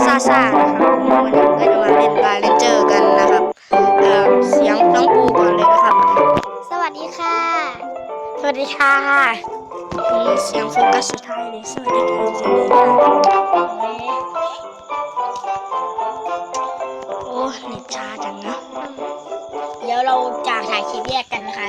ซาซานะครับวันนี้ผมก็จะมาเล่นบาเลนเจอร์กันนะครับเอ่อเสียงน้องปูก่อนเลยนะครับ สวัสดีค่ะ สวัสดีค่ะมีเสียงโฟกัสสุดท้ายเลยสวัสดีค่ะเสียงดีค่ะโอ้เน็ตช้าจังนะ เดี๋ยวเราจะถ่ายคลิปแยกกันนะคะ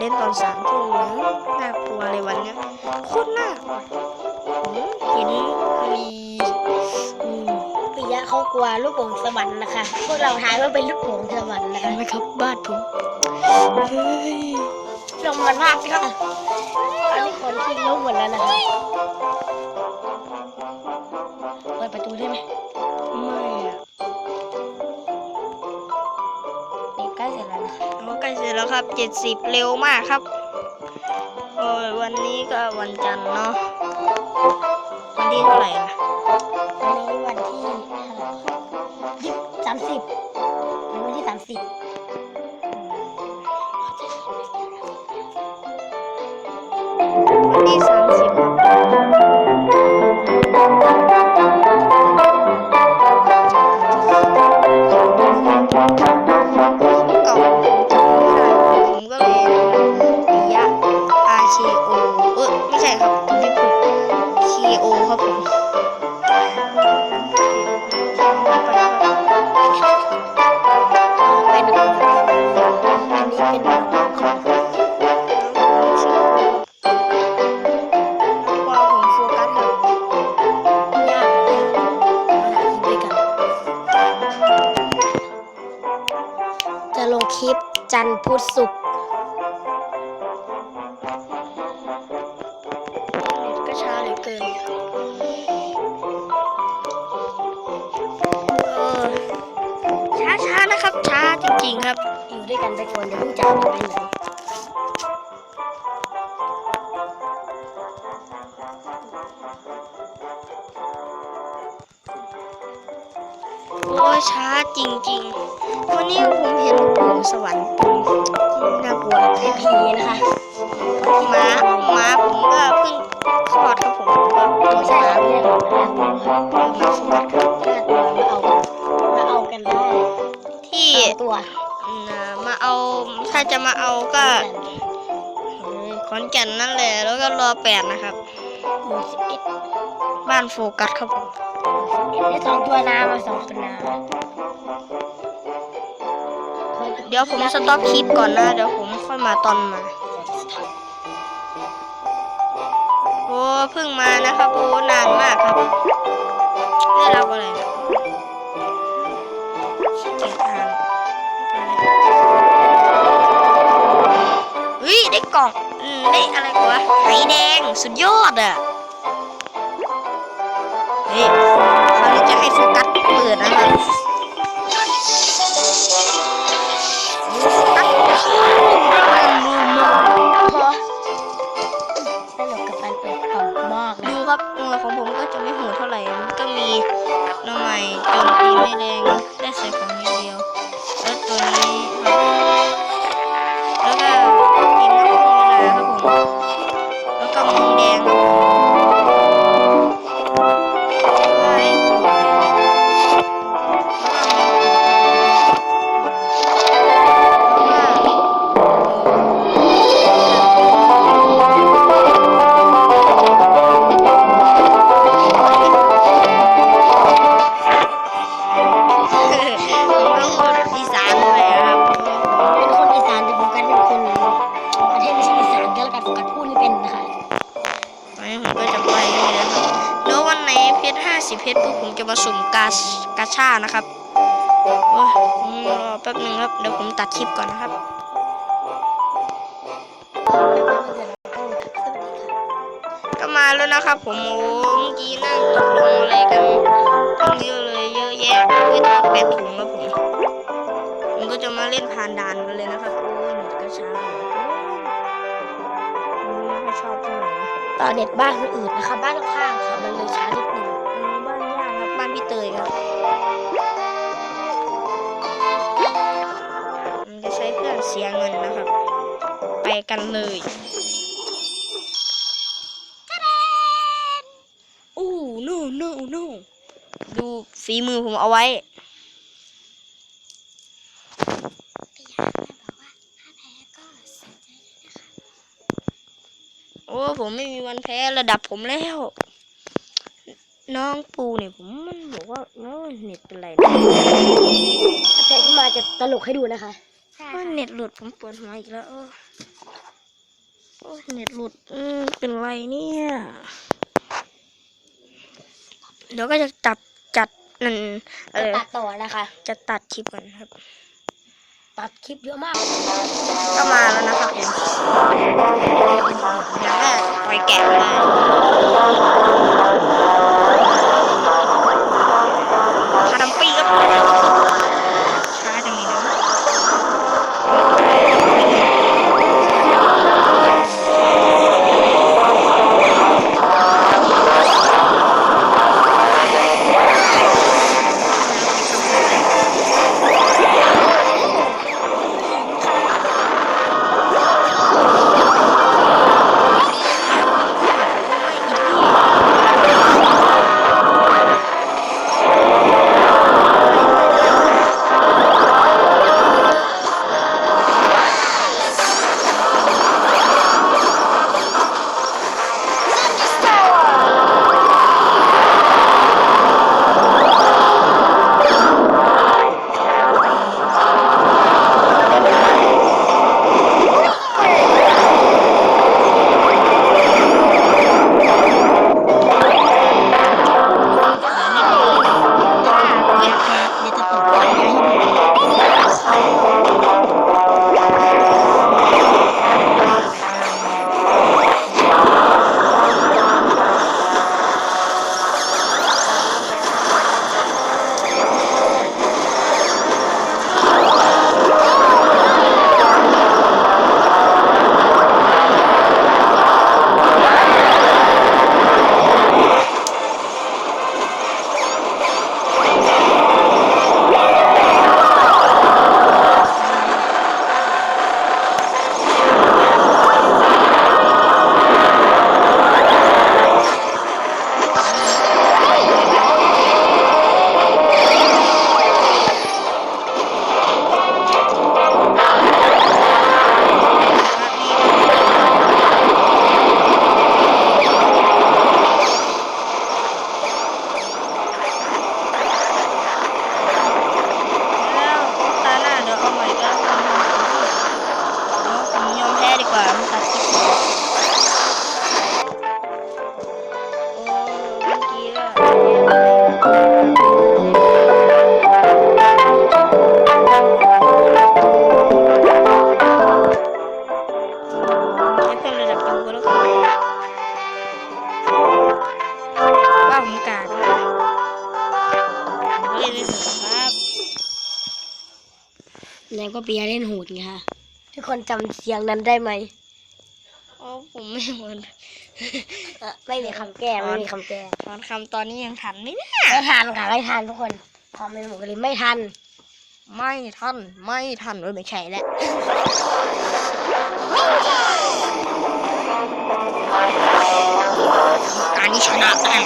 เล่นตอนสามทุ่มนะน่ากลัวเลยวันเนี้ยโคตรน่ากลัวเห็นมีปิยะเขากลัวลูกโป่งสวรรค์นะคะ พวกเราทายว่าเป็นลูกโป่งสวรรค์นะเห็คะนไหมครับบ้านผมเฮ้ยลงมันมากค่ะตอนนี้คนที่ลุกหมดแล้วนะคะเปิดประตูได้ไหม แล้วครับเจ็ดสิบเร็วมากครับโอ้ยวันนี้ก็วันจันทร์เนาะวันที่เท่าไหร่ล่ะวันนี้วันที่ยี่สามสิบวันที่สามสิบ จันทร์พุธศุกร์เน็ตก็ช้าเหลือเกินเออช้าช้าๆนะครับ ช้าจริงๆครับ อยู่ด้วยกันไปก่อนเดี๋ยวเพิ่งจากกันไปไหนโอ้ยช้าจริงๆวันนี้ผมเห็นลูกโป่ง สวรรค์เป็นน่ากลัวเป็นผีนะคะหมาหมาผมก็เพิ่งคลอดครับผมก็ตัวไม่ใช่ช้าไม่เพิ่ใช่งหรอกนะมาโฟกัสครับห้าตัวมาเอามาเอากันได้ที่ตัวอืมาเอาถ้าจะมาเอาก็ขอนแก่นนั่นแหละแล้วก็รอแปดนะครับบ้านโฟกัสครับผมได้สองตัวนามาสองตัว เดี๋ยวผมสต็อปคลิปก่อนนะ เดี๋ยวผมค่อยมาตอนมาโอ้เพิ่งมานะครับโอ้นานมากครับได้รับอะไรเนี่ยขี้เกียจอ่านเฮ้ยได้กล่องอืมได้อะไรกวะไหแดงสุดยอดอะเฮ้ยคราจะให้โฟกัสเปิดนะครับ ไม่แรงได้ใส่ของ ชกาชานะครับโอ้ยรอแป๊บนึงครับ เดี๋ยวผมตัดคลิปก่อนนะครับก็มาแล้วนะครับ ผมโอ้เมื่อกี้นั่งตกลงอะไรกันตั้งเยอะเลยเยอะแยะอุ้ยแปดถุงล่นผ่านด่านกันเลยนะครับโอ้ยเน็ตกระชาเหลือนไม่ค่อยชอบเท่าไหร่นะต่อเน็ตบ้านคนอื่นนะคะ บ้านข้างๆค่ะมันเลยช้านิ พี่เตยครับมันจะใช้เพื่อนเสียเงินนะครับ ไปกันเลยโอ้ no no no ดูฝีมือผมเอาไว้โอ้ผมไม่มีวันแพ้ระดับผมแล้ว น้องปูเนี่ยผมมันบอกว่าโอ้ยเน็ตเป็นไรนะถ้าแพ้ขึ้นมาจะตลกให้ดูนะคะโอ้ยเน็ตหลุดผมปวดหัวอีกแล้วโอ้ยโอ้ยเน็ตหลุดอืมเป็นไรเนี่ยเดี๋ยวก็จะจับจัดนั่นเออตัดต่อนะคะ จะตัดคลิปก่อนครับตัดคลิปเยอะมาก ก็มาแล้วนะครับผมเดี๋ยวก็ปล่อยแกะมา แนงก็เปียเล่นโหดไงคะทุกคนจำเสียงนั้นได้ไหมอ๋อผมไม่หมดเอ่อไม่มีคำแก้ไม่มีคำแก้ตอนคำตอนนี้ยังทันไหมเนี่ยไม่ทันค่ะไม่ทันทุกคนพอเป็นหมูกระดิ่งไม่ทัน ไม่ทันไม่ทันเอ้ยไม่ใช่แล้วการนี้ชนะแน่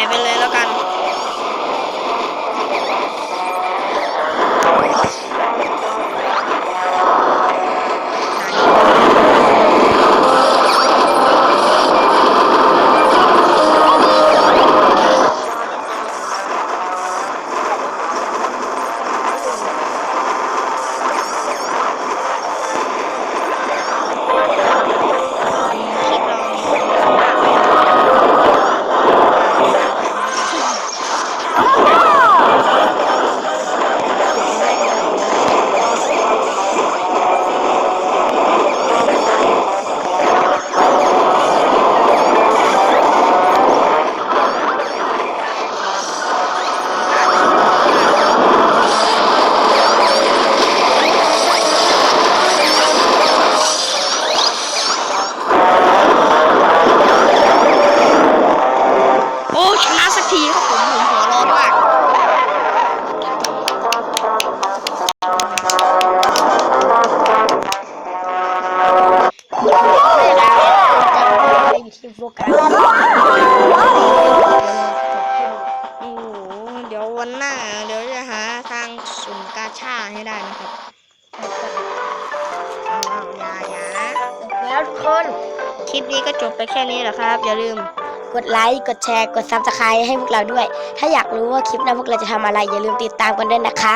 five a little. นะครับเอายาอย่านะแล้วทุกคน คลิปนี้ก็จบไปแค่นี้แหละครับ อย่าลืมกดไลค์ กดแชร์ กดซับสไครต์ให้พวกเราด้วย ถ้าอยากรู้ว่าคลิปหน้าพวกเราจะทำอะไร อย่าลืมติดตามกันด้วยนะคะ